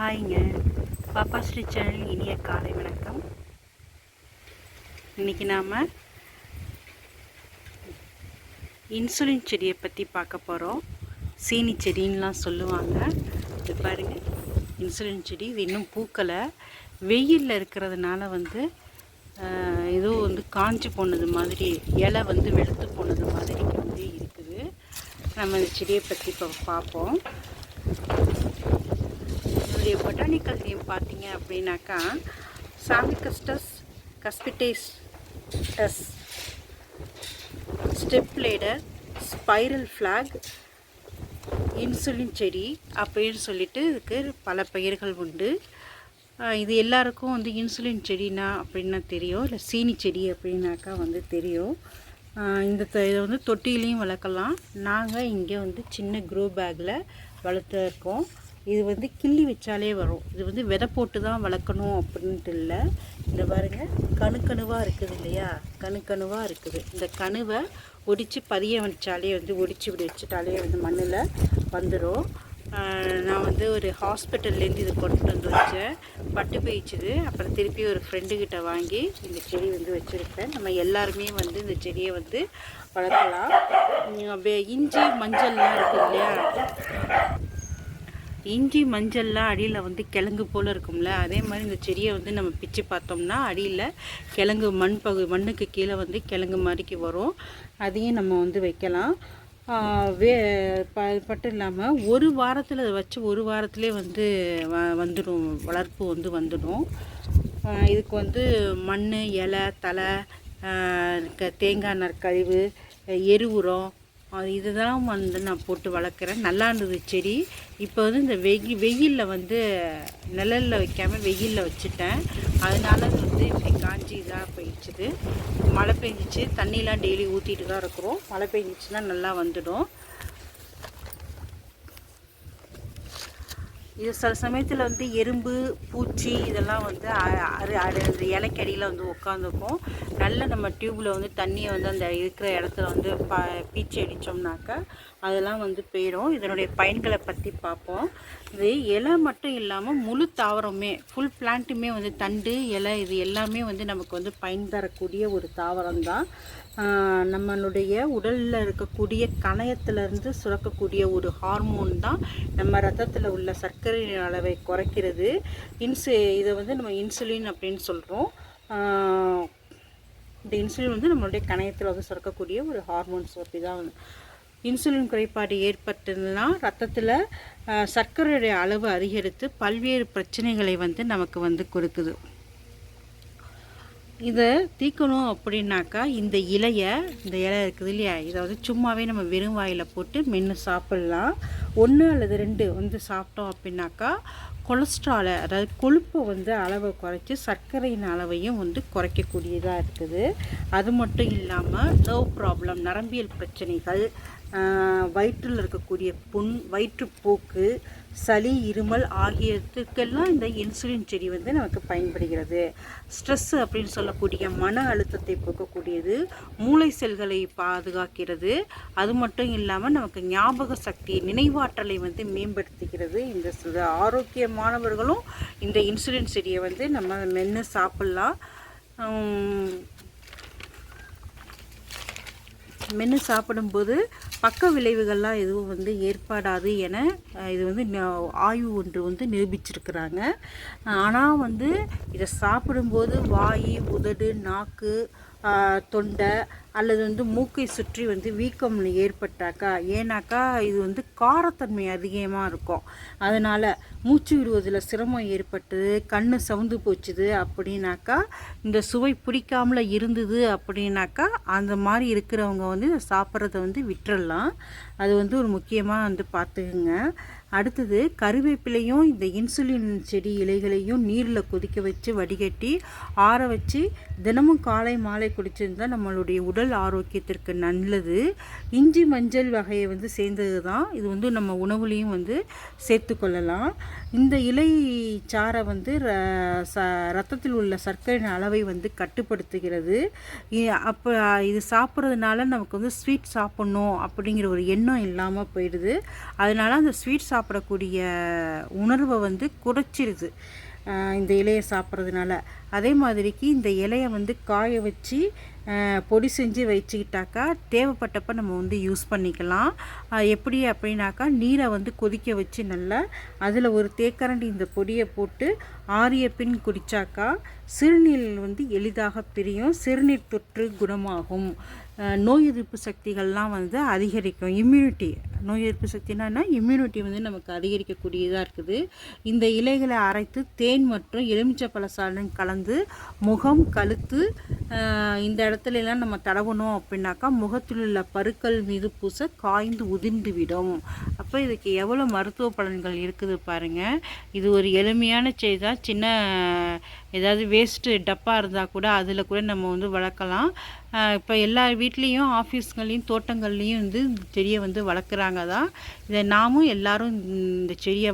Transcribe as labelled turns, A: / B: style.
A: ஹாய்ங்க. பாப்பா ஸ்ரீ சேனல் இனிய காலை வணக்கம். இன்னைக்கு நாம் இன்சுலின் செடியை பற்றி பார்க்க போகிறோம் சீனி செடின்லாம் சொல்லுவாங்க. இது பாருங்கள் இன்சுலின் செடி இது இன்னும் பூக்களை வெயிலில் இருக்கிறதுனால வந்து ஏதோ வந்து காஞ்சி போனது மாதிரி இலை வந்து வெளுத்து போனது மாதிரி வந்து இருக்குது. நம்ம இந்த செடியை பற்றி இப்போ பார்ப்போம். இதனுடைய பொட்டானிக்கல் நேம் பார்த்தீங்க அப்படின்னாக்கா chamaecostus cuspidatus step ladder spiral flag insulin செடி அப்படின்னு சொல்லிட்டு இதுக்கு பல பெயர்கள் உண்டு. இது எல்லாருக்கும் வந்து இன்சுலின் செடினா அப்படின்னா தெரியும். இல்லை சீனி செடி அப்படின்னாக்கா வந்து தெரியும். இந்த இதை வந்து தொட்டிலையும் வளர்க்கலாம். நாங்கள் இங்கே வந்து சின்ன க்ரோ பேக்கில் வளர்த்துருக்கோம். இது வந்து கிள்ளி வச்சாலே வரும். இது வந்து விதை போட்டு தான் வளர்க்கணும் அப்படின்ட்டு இல்லை. இந்த பாருங்கள் கணுக்கணுவாக இருக்குது இல்லையா? கணுக்கணுவாக இருக்குது. இந்த கணுவை ஒடிச்சு பதிய வச்சாலே வந்து ஒடிச்சு இப்படி வச்சுட்டாலே வந்து மண்ணில் வந்துடும் நான் வந்து ஒரு ஹாஸ்பிட்டல்லேருந்து இது கொண்டு வந்து வச்சேன். பட்டு போயிடுச்சுது அப்புறம் திருப்பி ஒரு ஃப்ரெண்டுக்கிட்ட வாங்கி இந்த செடி வந்து வச்சுருக்கேன். நம்ம எல்லாருமே வந்து இந்த செடியை வந்து வளர்க்கலாம். இஞ்சி மஞ்சள்லாம் இருக்குது இல்லையா? இஞ்சி மஞ்சள்லாம் அடியில் வந்து கிழங்கு போல் இருக்கும்ல அதே மாதிரி இந்த செடியை வந்து நம்ம பிச்சு பார்த்தோம்னா அடியில் கிழங்கு மண் பகு மண்ணுக்கு கீழே வந்து கிழங்கு மாதிரிக்கு வரும். அதையும் நம்ம வந்து வைக்கலாம். வே ப மட்டும் இல்லாமல் ஒரு வாரத்தில் வச்சு ஒரு வாரத்திலே வந்து வ வந்துடும் வளர்ப்பு வந்து வந்துடும். இதுக்கு வந்து மண் இலை தலை க- தேங்காய் நற்கழிவு எரு உரம் அது இதுதான் வந்து நான் போட்டு வளர்க்குறேன். நல்லா இருந்தது செடி. இப்போ வந்து இந்த வெயி வெயிலில் வந்து நிழலில் வைக்காமல் வெயிலில் வச்சுட்டேன். அதனால அது வந்து இப்படி காஞ்சி இதாக போயிடுச்சுது. மழை பெஞ்சிச்சு. தண்ணிலாம் டெய்லி ஊற்றிட்டு தான் இருக்கிறோம். மழை பெஞ்சிச்சுன்னா நல்லா வந்துடும். இது சில சமயத்தில் வந்து எறும்பு பூச்சி இதெல்லாம் வந்து அ- அரு அரு அந்த இலைக்கடியில் வந்து உட்காந்துருக்கும் நல்ல நம்ம டியூப்பில் வந்து தண்ணியை வந்து அந்த இருக்கிற இடத்துல வந்து ப பீச்சு அடித்தோம்னாக்கா அதெல்லாம் வந்து போயிடும். இதனுடைய பயன்களை பற்றி பார்ப்போம். இது இலை மட்டும் இல்லாமல் முழு தாவரமே ஃபுல் பிளான்ட்டுமே வந்து தண்டு இலை இது எல்லாமே வந்து நமக்கு வந்து பயன் தரக்கூடிய ஒரு தாவரம் தான் நம்மளுடைய உடலில் இருக்கக்கூடிய கணையத்திலிருந்து சுரக்கக்கூடிய ஒரு ஹார்மோன் தான் நம்ம ரத்தத்தில் உள்ள சர்க்கரை அளவை குறைக்கிறது. இன்சு இதை வந்து நம்ம இன்சுலின் அப்படின்னு சொல்கிறோம் இந்த இன்சுலின் வந்து நம்மளுடைய கணையத்தில் வந்து சுரக்கக்கூடிய ஒரு ஹார்மோன்ஸ் அப்படி தான் வந்து இன்சுலின் குறைபாடு ஏற்பட்டதுன்னா ரத்தத்தில் சர்க்கரையுடைய அளவு அதிகரித்து பல்வேறு பிரச்சனைகளை வந்து நமக்கு வந்து கொடுக்குது. இதை தீக்கணும் அப்படின்னாக்கா இந்த இலையை இந்த இலை இருக்குது இல்லையா? இதை வந்து சும்மாவே நம்ம வெறும் வாயில் போட்டு மென்று சாப்பிட்லாம். ஒன்று அல்லது ரெண்டு வந்து சாப்பிட்டோம் அப்படின்னாக்கா கொலஸ்ட்ராலை அதாவது கொழுப்பை வந்து அளவை குறைச்சி சர்க்கரையின் அளவையும் வந்து குறைக்கக்கூடியதாக இருக்குது. அது மட்டும் இல்லாமல் நர்வ் ப்ராப்ளம் நரம்பியல் பிரச்சனைகள் வயிற்றில் இருக்கக்கூடிய புண் வயிற்றுப்போக்கு சளி இருமல் ஆகியத்துக்கெல்லாம் இந்த இன்சுலின் செடி வந்து நமக்கு பயன்படுகிறது. ஸ்ட்ரெஸ் அப்படின்னு சொல்லக்கூடிய மன அழுத்தத்தை போக்கக்கூடியது மூளை செல்களை பாதுகாக்கிறது. அது மட்டும் இல்லாமல் நமக்கு ஞாபக சக்தி நினைவாற்றலை வந்து மேம்படுத்துகிறது. இந்த ஆரோக்கியமானவர்களும் இந்த இன்சுலின் செடியை வந்து நம்ம மென்று சாப்பிட்லாம். மென்று சாப்பிடும்போது பக்க விளைவுகள்லாம் எதுவும் வந்து ஏற்படாது என இது வந்து ஆய்வு ஒன்று வந்து நிரூபிச்சிருக்கிறாங்க. ஆனால் வந்து இதை சாப்பிடும்போது வாய் உதடு நாக்கு தொண்டை அல்லது வந்து மூக்கை சுற்றி வந்து வீக்கம் ஏற்பட்டாக்கா ஏன்னாக்கா இது வந்து காரத்தன்மை அதிகமாக இருக்கும். அதனால் மூச்சு விடுவதில் சிரமம் ஏற்பட்டது கண் சவுந்து போச்சுது அப்படின்னாக்கா இந்த சுவை பிடிக்காமல இருந்தது அப்படின்னாக்கா அந்த மாதிரி இருக்கிறவங்க வந்து சாப்பிட்றத வந்து விட்டுறலாம். அது வந்து ஒரு முக்கியமாக வந்து பார்த்துக்குங்க. அடுத்தது கருவேப்பிலையும் இந்த இன்சுலின் செடி இலைகளையும் நீரில் கொதிக்க வச்சு வடிகட்டி ஆற வச்சு தினமும் காலை மாலை குடிச்சிருந்தா நம்மளுடைய உடல் ஆரோக்கியத்திற்கு நல்லது. இஞ்சி மஞ்சள் வகையை வந்து சேர்ந்தது தான் இது வந்து நம்ம உணவுலேயும் வந்து சேர்த்துக்கொள்ளலாம். இந்த இலை சாறை வந்து ர- ச ரத்தத்தில் உள்ள சர்க்கரையின் அளவை வந்து கட்டுப்படுத்துகிறது. அப்போ இது சாப்பிட்றதுனால நமக்கு வந்து ஸ்வீட் சாப்பிட்ணும் அப்படிங்கிற ஒரு எண்ணம் இல்லாமல் போயிடுது. அதனால அந்த ஸ்வீட் சாப்பிட்ற சாப்பிடக்கூடிய உணர்வை வந்து குறைச்சிருது. இந்த இலையை சாப்பிட்றதுனால. அதே மாதிரிக்கு இந்த இலையை வந்து காய வச்சு பொடி செஞ்சு வச்சுக்கிட்டாக்கா தேவைப்பட்டப்ப நம்ம வந்து யூஸ் பண்ணிக்கலாம். எப்படி அப்படின்னாக்கா நீரை வந்து கொதிக்க வச்சு நல்லா அதில் ஒரு தேக்கரண்டி இந்த பொடியை போட்டு ஆறிய பின் குடித்தாக்கா சிறுநீர் வந்து எளிதாக பிரியும். சிறுநீர் தொற்று குணமாகும். நோய் எதிர்ப்பு சக்திகள்லாம் வந்து அதிகரிக்கும். இம்யூனிட்டி நோய் எதிர்ப்பு சக்தினா இம்யூனிட்டி வந்து நமக்கு அதிகரிக்கக்கூடியதாக இருக்குது. இந்த இலைகளை அரைத்து தேன் மற்றும் எலுமிச்சப்பழ சாதம் கலந்து முகம் கழுத்து இந்த இடத்துல எல்லாம் நம்ம தடவணும் அப்படின்னாக்கா முகத்தில் உள்ள பருக்கள் மீது பூச காய்ந்து உதிர்ந்து விடும் அப்போ இதுக்கு எவ்வளோ மருத்துவ பலன்கள் இருக்குது பாருங்கள் இது ஒரு எளிமையான செய்தால் சின்ன ஏதாவது வேஸ்ட்டு டப்பா இருந்தால் கூட அதில் கூட நம்ம வந்து வளர்க்கலாம். இப்போ எல்லா வீட்லேயும் ஆஃபீஸ்கள்லேயும் தோட்டங்கள்லேயும் வந்து இந்த செடியை வந்து வளர்க்குறாங்க தான். இதை நாமும் எல்லோரும் இந்த செடியை